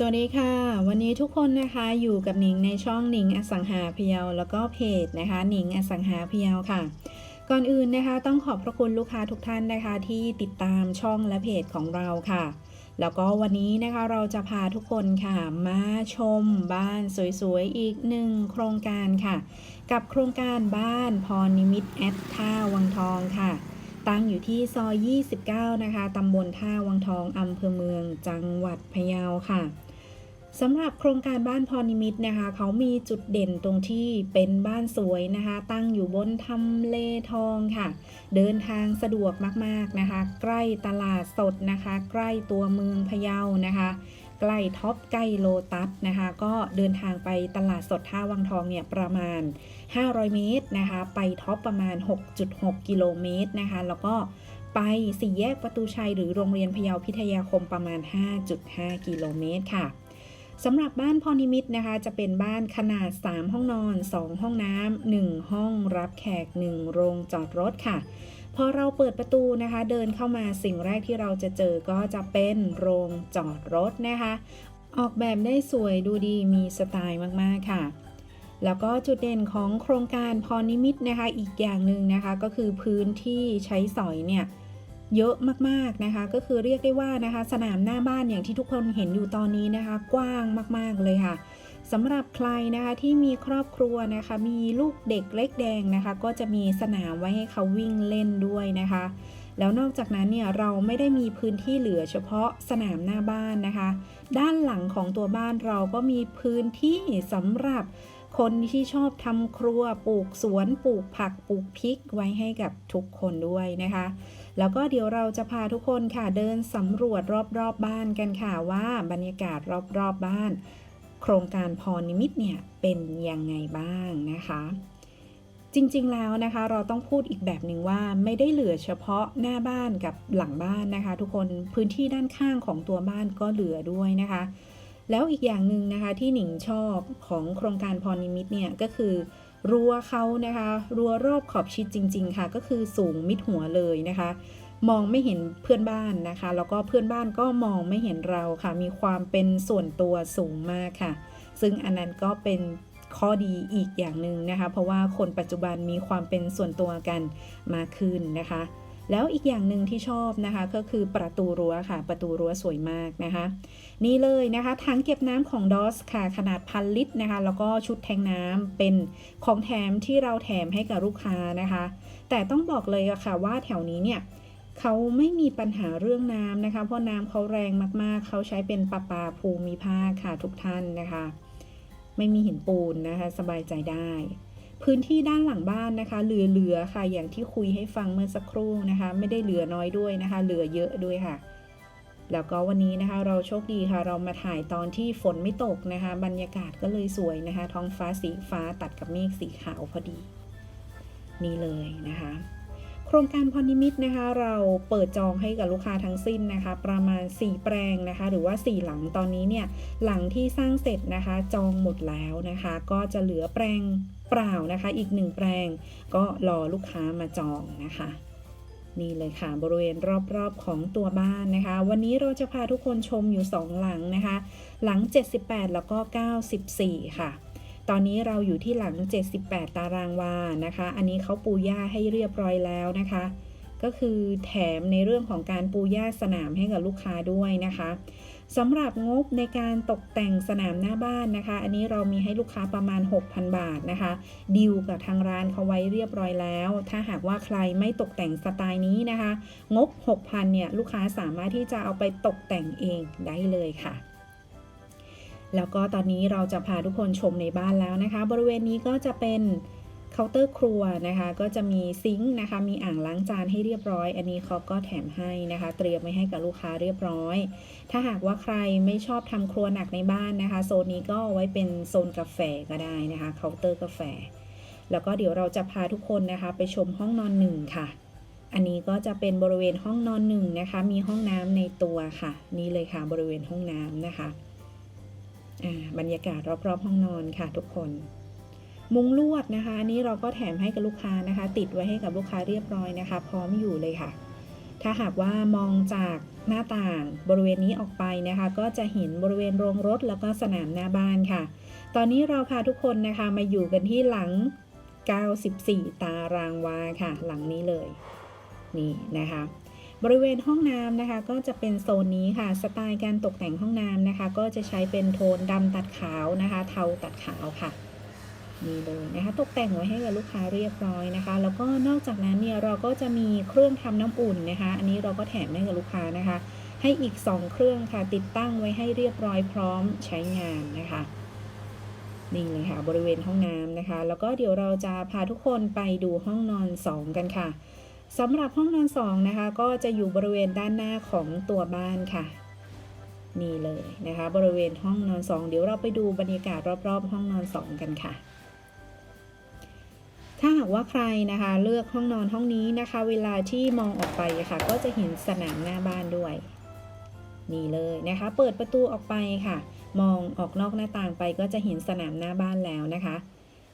สวัสดีค่ะ วันนี้ทุกคนนะคะอยู่กับหนิงในช่องหนิงอสังหาพยาแล้วก็เพจนะคะหนิงอสังหาพยาค่ะ ก่อนอื่นนะคะ ต้องขอบพระคุณลูกค้าทุกท่านนะคะ ที่ติดตามช่องและเพจของเราค่ะ แล้วก็วันนี้นะคะเราจะพาทุกคนค่ะ มาชมบ้านสวยๆอีกหนึ่งโครงการค่ะ กับโครงการบ้านพรนิมิตแอดท่าวังทองค่ะตั้งอยู่ที่ซอย 29 นะคะตำบลท่าวังทองอำเภอเมืองจังหวัดพะเยาค่ะ สำหรับโครงการบ้านพรนิมิตนะคะ เขามีจุดเด่นตรงที่เป็นบ้านสวยนะคะ ตั้งอยู่บนทำเลทองค่ะ เดินทางสะดวกมากๆนะคะ ใกล้ตลาดสดนะคะ ใกล้ตัวเมืองพะเยานะคะ ใกล้ท็อปใกล้โลตัสนะคะ ก็เดินทางไปตลาดสดท่าวังทองเนี่ยประมาณ 500 เมตรนะคะ ไปท็อปประมาณ 6.6 กิโลเมตรนะคะ แล้วก็ไปสี่แยกประตูชัยหรือโรงเรียนพะเยาพิทยาคมประมาณ 5.5 กิโลเมตรค่ะ สำหรับบ้านพรนิมิตนะคะ จะเป็นบ้านขนาด 3 ห้องนอน 2 ห้องน้ำ1ห้องรับแขก 1 โรงจอดรถค่ะ พอเราเปิดประตูนะคะ เดินเข้ามาสิ่งแรกที่เราจะเจอก็จะเป็นโรงจอดรถนะคะ ออกแบบได้สวยดูดีมีสไตล์มากๆค่ะแล้วก็จุดเด่นของโครงการพรนิมิตนะคะ อีกอย่างหนึ่งนะคะ ก็คือพื้นที่ใช้สอยเนี่ย เยอะมากๆนะคะ ก็คือเรียกได้ว่านะคะ สนามหน้าบ้านอย่างที่ทุกคนเห็นอยู่ตอนนี้นะคะ กว้างมากๆเลยค่ะสำหรับใครนะคะที่มีครอบครัวนะคะ มีลูกเด็กเล็กแดงนะคะ ก็จะมีสนามไว้ให้เขาวิ่งเล่นด้วยนะคะ แล้วนอกจากนั้นเนี่ยเราไม่ได้มีพื้นที่เหลือเฉพาะสนามหน้าบ้านนะคะ ด้านหลังของตัวบ้านเราก็มีพื้นที่สำหรับ คนที่ชอบทำครัวปลูกสวนปลูกผักปลูกพริกไว้ให้กับทุกคนด้วยนะคะ แล้วก็เดี๋ยวเราจะพาทุกคนค่ะเดินสำรวจรอบๆบบ้านกันค่ะว่าบรรยากาศรอบๆบบ้าน โครงการพรนิมิตเนี่ยเป็นยังไงบ้างนะคะจริงๆ แล้วนะคะเราต้องพูดอีกแบบหนึ่งว่าไม่ได้เหลือเฉพาะหน้าบ้านกับหลังบ้านนะคะ ทุกคนพื้นที่ด้านข้างของตัวบ้านก็เหลือด้วยนะคะ แล้วอีกอย่างหนึ่งนะคะที่หนิงชอบของโครงการพรนิมิตเนี่ยก็คือรั้วเขานะคะรั้วรอบขอบชิดจริง ๆ ค่ะ ก็คือสูงมิดหัวเลยนะคะ มองไม่เห็นเพื่อนบ้านนะคะ แล้วก็เพื่อนบ้านก็มองไม่เห็นเราค่ะ มีความเป็นส่วนตัวสูงมากค่ะ ซึ่งอันนั้นก็เป็นข้อดีอีกอย่างหนึ่งนะคะ เพราะว่าคนปัจจุบันมีความเป็นส่วนตัวกันมากขึ้นนะคะ แล้วอีกอย่างหนึ่งที่ชอบนะคะก็คือประตูรั้วค่ะ ประตูรั้วสวยมากนะคะ นี่เลยนะคะถังเก็บน้ำของดอสค่ะ ขนาดพันลิตรนะคะ แล้วก็ชุดแทงน้ำเป็นของแถมที่เราแถมให้กับลูกค้านะคะ แต่ต้องบอกเลยอะค่ะว่าแถวนี้เนี่ยเขาไม่มีปัญหาเรื่องน้ำนะคะ เพราะน้ำเขาแรงมากๆ เขาใช้เป็นประปาภูมิภาคค่ะทุกท่านนะคะ ไม่มีหินปูนนะคะ สบายใจได้ พื้นที่ด้านหลังบ้านนะคะเหลือค่ะ อย่างที่คุยให้ฟังเมื่อสักครู่นะคะ ไม่ได้เหลือน้อยด้วยนะคะ เหลือเยอะด้วยค่ะ แล้วก็วันนี้นะคะ เราโชคดีค่ะ เรามาถ่ายตอนที่ฝนไม่ตกนะคะ บรรยากาศก็เลยสวยนะคะ ท้องฟ้าสีฟ้าตัดกับเมฆสีขาวพอดี นี่เลยนะคะ โครงการพรนิมิตนะคะ เราเปิดจองให้กับลูกค้าทั้งสิ้นนะคะ ประมาณ 4 แปลงนะคะ หรือว่า 4 หลังตอนนี้เนี่ยหลังที่สร้างเสร็จนะคะ จองหมดแล้วนะคะ ก็จะเหลือแปลง เปล่านะคะ อีกหนึ่งแปลง ก็รอลูกค้ามาจองนะคะนี่เลยค่ะบริเวณรอบๆของตัวบ้านนะคะ วันนี้เราจะพาทุกคนชมอยู่ 2 หลังนะคะ หลัง 78 แล้วก็ 94 ค่ะ ตอนนี้เราอยู่ที่หลัง 78 ตารางวานะคะ อันนี้เขาปูหญ้าให้เรียบร้อยแล้วนะคะ ก็คือแถมในเรื่องของการปูหญ้าสนามให้กับลูกค้าด้วยนะคะ สำหรับงบในการตกแต่งสนามหน้าบ้านนะคะ อันนี้เรามีให้ลูกค้าประมาณ 6,000 บาทนะคะดีลกับทางร้านเขาไว้เรียบร้อยแล้ว ถ้าหากว่าใครไม่ตกแต่งสไตล์นี้นะคะ งบ 6,000เนี่ยลูกค้าสามารถที่จะเอาไปตกแต่งเองได้เลยค่ะแล้วก็ตอนนี้เราจะพาทุกคนชมในบ้านแล้วนะคะ บริเวณนี้ก็จะเป็น เคาน์เตอร์ครัวนะคะ ก็จะมีซิงค์นะคะ มีอ่างล้างจานให้เรียบร้อย อันนี้เขาก็แถมให้นะคะ เตรียมไว้ให้กับลูกค้าเรียบร้อย ถ้าหากว่าใครไม่ชอบทำครัวหนักในบ้านนะคะ โซนนี้ก็ไว้เป็นโซนกาแฟก็ได้นะคะเคาน์เตอร์กาแฟ แล้วก็เดี๋ยวเราจะพาทุกคนนะคะ ไปชมห้องนอนหนึ่งค่ะ อันนี้ก็จะเป็นบริเวณห้องนอนหนึ่งนะคะ มีห้องน้ำในตัวค่ะ นี่เลยค่ะบริเวณห้องน้ำนะคะบรรยากาศรอบๆห้องนอนค่ะทุกคน มุ้งลวดนะคะ อันนี้เราก็แถมให้กับลูกค้านะคะ ติดไว้ให้กับลูกค้าเรียบร้อยนะคะ พร้อมอยู่เลยค่ะ ถ้าหากว่ามองจากหน้าต่างบริเวณนี้ออกไปนะคะ ก็จะเห็นบริเวณโรงรถแล้วก็สนามหน้าบ้านค่ะ ตอนนี้เราพาทุกคนนะคะมาอยู่กันที่หลัง 94 ตารางวาค่ะ หลังนี้เลยนี่นะคะบริเวณห้องน้ำนะคะ ก็จะเป็นโซนนี้ค่ะ สไตล์การตกแต่งห้องน้ำนะคะ ก็จะใช้เป็นโทนดำตัดขาวนะคะ เทาตัดขาวค่ะ นี่เลยนะคะตกแต่งไว้ให้กับลูกค้าเรียบร้อยนะคะ แล้วก็นอกจากนั้นเนี่ยเราก็จะมีเครื่องทำน้ำอุ่นนะคะ อันนี้เราก็แถมให้กับลูกค้านะคะ ให้อีก 2 เครื่องค่ะติดตั้งไว้ให้เรียบร้อยพร้อมใช้งานนะคะนี่เลยค่ะบริเวณห้องน้ำนะคะ แล้วก็เดี๋ยวเราจะพาทุกคนไปดูห้องนอน 2 กันค่ะสำหรับห้องนอน 2 นะคะ ก็จะอยู่บริเวณด้านหน้าของตัวบ้านค่ะ นี่เลยนะคะ บริเวณห้องนอน 2 เดี๋ยวเราไปดูบรรยากาศรอบ ๆ ห้องนอน 2 กันค่ะ ถ้าหากว่าใครนะคะ เลือกห้องนอนห้องนี้นะคะ เวลาที่มองออกไปะค่ะ ก็จะเห็นสนามหน้าบ้านด้วย นี่เลยนะคะ เปิดประตูออกไปค่ะ มองออกนอกหน้าต่างไปก็จะเห็นสนามหน้าบ้านแล้วนะคะ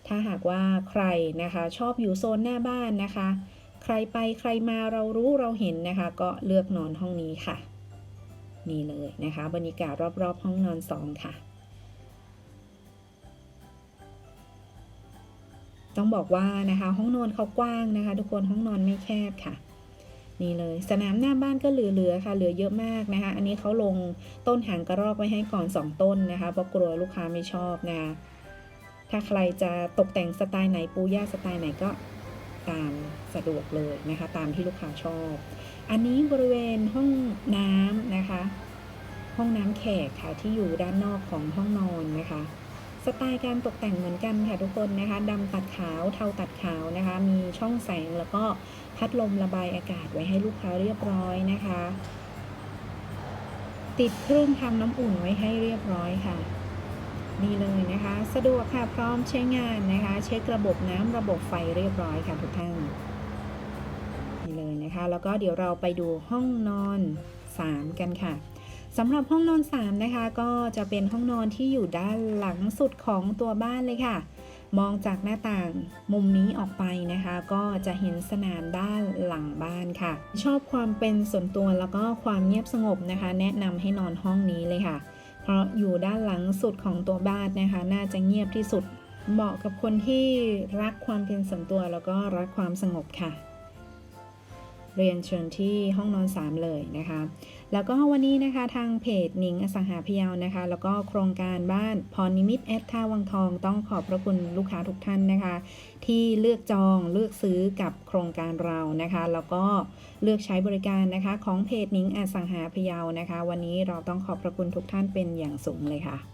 ถ้าหากว่าใครนะคะ ชอบอยู่โซนหน้าบ้านนะคะ ใครไปใครมาเรารู้เราเห็นนะคะ ก็เลือกนอนห้องนี้ค่ะ นี่เลยนะคะ บรรยากาศรอบๆ ห้องนอนสองค่ะ ต้องบอกว่านะคะห้องนอนเขากว้างนะคะ ทุกคนห้องนอนไม่แคบค่ะ นี่เลยสนามหน้าบ้านก็เหลือๆค่ะ เหลือเยอะมากนะคะ อันนี้เขาลงต้นหางกระรอกไว้ให้ก่อน 2 ต้นนะคะเพราะกลัวลูกค้าไม่ชอบนะคะถ้าใครจะตกแต่งสไตล์ไหนปูย่าสไตล์ไหนก็ตามสะดวกเลยนะคะ ตามที่ลูกค้าชอบ อันนี้บริเวณห้องน้ำนะคะ ห้องน้ำแขกค่ะที่อยู่ด้านนอกของห้องนอนนะคะ สไตล์การตกแต่งเหมือนกันค่ะทุกคนนะคะดำตัดขาวเทาตัดขาวนะคะ มีช่องแสงแล้วก็พัดลมระบายอากาศไว้ให้ลูกค้าเรียบร้อยนะคะ ติดเครื่องทำน้ำอุ่นไว้ให้เรียบร้อยค่ะนี่เลยนะคะ สะดวกค่ะพร้อมใช้งานนะคะ เช็คระบบน้ำระบบไฟเรียบร้อยค่ะทุกท่านนี่เลยนะคะ แล้วก็เดี๋ยวเราไปดูห้องนอน 3 กันค่ะ สำหรับห้องนอน 3 นะคะ ก็จะเป็นห้องนอนที่อยู่ด้านหลังสุดของตัวบ้านเลยค่ะ มองจากหน้าต่างมุมนี้ออกไปนะคะ ก็จะเห็นสนามด้านหลังบ้านค่ะ ชอบความเป็นส่วนตัวแล้วก็ความเงียบสงบนะคะ แนะนำให้นอนห้องนี้เลยค่ะ เพราะอยู่ด้านหลังสุดของตัวบ้านนะคะ น่าจะเงียบที่สุด เหมาะกับคนที่รักความเป็นส่วนตัวแล้วก็รักความสงบค่ะ เรียนเชิญที่ห้องนอน 3 เลยนะคะ แล้วก็วันนี้นะคะทางเพจหนิงอสังหาพยาวนะคะ แล้วก็โครงการบ้านพรนิมิตแอดท่าวังทอง ต้องขอบพระคุณลูกค้าทุกท่านนะคะ ที่เลือกจองเลือกซื้อกับโครงการเรานะคะ แล้วก็เลือกใช้บริการนะคะ ของเพจหนิงอสังหาพยาวนะคะ วันนี้เราต้องขอบพระคุณทุกท่านเป็นอย่างสูงเลยค่ะ